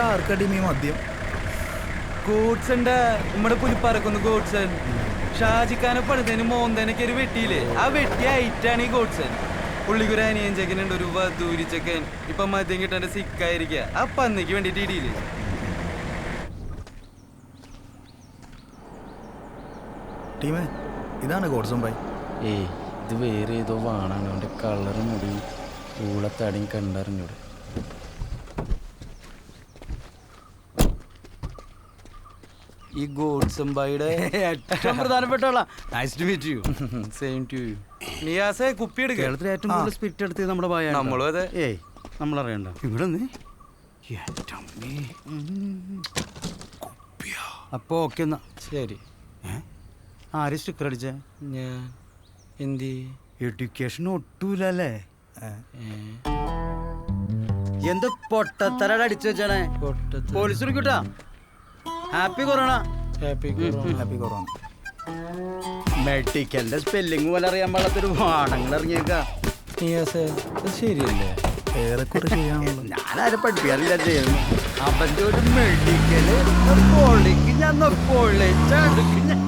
ആർക്കടി me മദ്യം? ഗോഡ്സന്റെ നമ്മുടെ പുലിപ്പറക്കുന്നു Godson ഷാജിക്കാനെ പണിതേന് മോന്തനൊക്കെ ഒരു വെട്ടിയില്ലേ? ആ വെട്ടി ഐറ്റാണ് ഈ ഗോഡ്സൺ പുള്ളിക്കൊരു അനിയൻ ചെക്കനുണ്ട് ഒരു വധൂരി ചെക്കൻ. ഇപ്പൊ മദ്യം കിട്ടാൻ സിക്കായിരിക്കുക ആ പന്നിക്ക് വേണ്ടിട്ട് ഇടിയില്ലേ? ടീമേ ഇതാണ് ഗോഡ്സം ബൈ ഏയ് ഇത് വേറെ ഏതോ വാണാണ്. അവന്റെ കളറും മുടി ഊളത്തടിയും കണ്ടറിഞ്ഞൂടെ. ഈ ഗോഡ്സും ബൈഡ് ഏറ്റവും പ്രധാനപ്പെട്ട nice to meet you same to you നിയാസെ കുപ്പി എടുക്കുക കേരളത്തിൽ ഏറ്റവും കൂടുതൽ സ്പിരിറ്റ് എടുത്തത് നമ്മുടെ ഭയ നമ്മളും അതെ. ഏയ് നമ്മളറിയണ്ട. ഇവിടെ അപ്പോ ഓക്കെ എന്നാ. ശരി. ആര് സ്റ്റിക്കർ അടിച്ച? ഞാൻ. എന്തി? എഡ്യൂക്കേഷൻ ഒട്ടൂലല്ലേ? എന്ത് പൊട്ടത്തരട അടിച്ചു വെച്ചാണേ പൊട്ട police വിളിക്കൂട്ടാ happy corona happy corona. Happy corona മെഡിക്കലിന്റെ spelling പോലെ അറിയാൻ പാടാത്തൊരു വാണങ്ങൾ ഇറങ്ങിയേക്ക. നിയാസെ അത് ശരിയല്ലേ? ഏറെക്കുറെ ചെയ്യാനുള്ളത് ഞാനാരും പഠിപ്പിക്കാറില്ല ചെയ്യുന്നു അവന്റെ ഒരു മെഡിക്കൽ പൊളിക്ക് ഞാൻ പൊളിച്ചടുക്ക് ഞാൻ